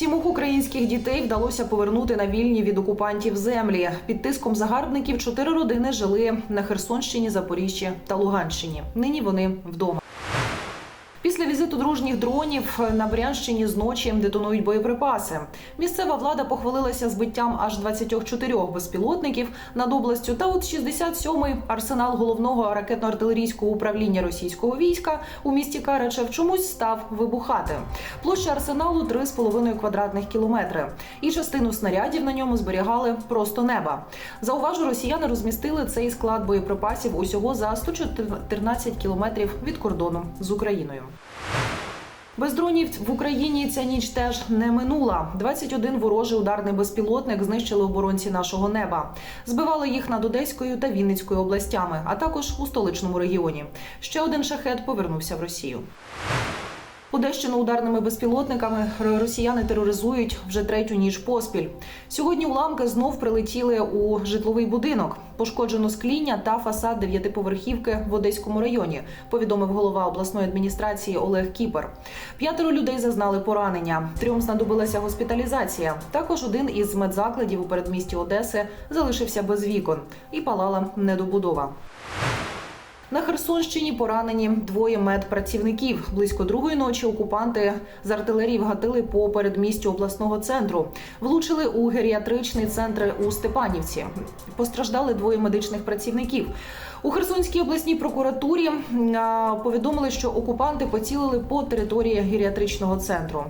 Сімох українських дітей вдалося повернути на вільні від окупантів землі. Під тиском загарбників чотири родини жили на Херсонщині, Запоріжжі та Луганщині. Нині вони вдома. Після візиту дружніх дронів на Брянщині зночі детонують боєприпаси. Місцева влада похвалилася збиттям аж 24 безпілотників над областю. Та от 67-й арсенал головного ракетно-артилерійського управління російського війська у місті Карачев чомусь став вибухати. Площа арсеналу 3,5 квадратних кілометри. І частину снарядів на ньому зберігали просто неба. Зауважу, росіяни розмістили цей склад боєприпасів усього за 114 кілометрів від кордону з Україною. Без дронів в Україні ця ніч теж не минула. 21 ворожий ударний безпілотник знищили оборонці нашого неба. Збивали їх над Одеською та Вінницькою областями, а також у столичному регіоні. Ще один шахет повернувся в Росію. Одещину ударними безпілотниками росіяни тероризують вже третю ніч поспіль. Сьогодні уламки знов прилетіли у житловий будинок. Пошкоджено скління та фасад дев'ятиповерхівки в Одеському районі. Повідомив голова обласної адміністрації Олег Кіпер. П'ятеро людей зазнали поранення. Трьом знадобилася госпіталізація. Також один із медзакладів у передмісті Одеси залишився без вікон і палала недобудова. На Херсонщині поранені двоє медпрацівників. Близько другої ночі окупанти з артилерії вгатили по передмістю обласного центру. Влучили у геріатричний центр у Степанівці. Постраждали двоє медичних працівників. У Херсонській обласній прокуратурі повідомили, що окупанти поцілили по території геріатричного центру.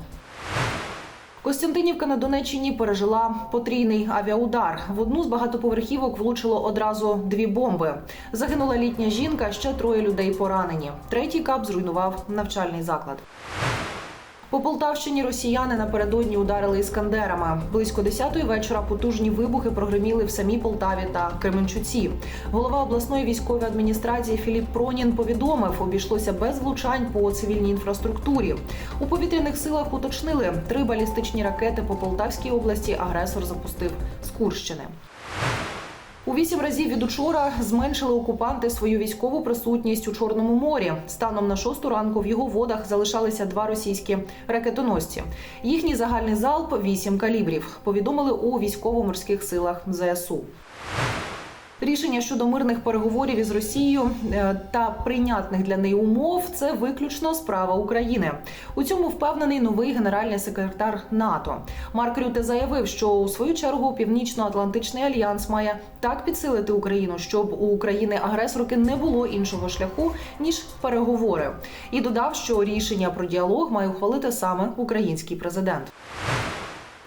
Костянтинівка на Донеччині пережила потрійний авіаудар. В одну з багатоповерхівок влучило одразу дві бомби. Загинула літня жінка, ще троє людей поранені. Третій кап зруйнував навчальний заклад. По Полтавщині росіяни напередодні ударили іскандерами. Близько 10-ї вечора потужні вибухи прогреміли в самій Полтаві та Кременчуці. Голова обласної військової адміністрації Філіп Пронін повідомив, обійшлося без влучань по цивільній інфраструктурі. У повітряних силах уточнили три балістичні ракети по Полтавській області. Агресор запустив з Курщини. У вісім разів від учора зменшили окупанти свою військову присутність у Чорному морі. Станом на шосту ранку в його водах залишалися два російські ракетоносці. Їхній загальний залп вісім калібрів. Повідомили у військово-морських силах ЗСУ. Рішення щодо мирних переговорів із Росією е, та прийнятних для неї умов це виключно справа України. У цьому впевнений новий генеральний секретар НАТО. Марк Рюте заявив, що у свою чергу Північно-Атлантичний альянс має так підсилити Україну, щоб у України агресорки не було іншого шляху ніж переговори, і додав, що рішення про діалог має ухвалити саме український президент.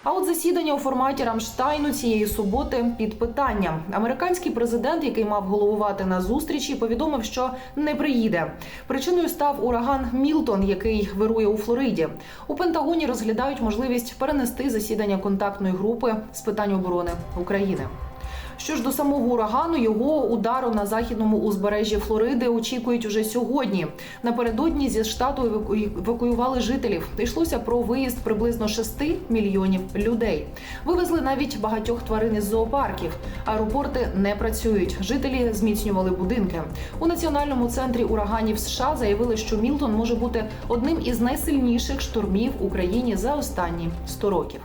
А от засідання у форматі Рамштайну цієї суботи під питанням. Американський президент, який мав головувати на зустрічі, повідомив, що не приїде. Причиною став ураган Мілтон, який вирує у Флориді. У Пентагоні розглядають можливість перенести засідання контактної групи з питань оборони України. Що ж до самого урагану, його удару на західному узбережжі Флориди очікують уже сьогодні. Напередодні зі штату еваку- евакуювали жителів. Йшлося про виїзд приблизно 6 мільйонів людей. Вивезли навіть багатьох тварин із зоопарків. Аеропорти не працюють. Жителі зміцнювали будинки. У національному центрі ураганів США заявили, що Мілтон може бути одним із найсильніших штормів в Україні за останні 100 років.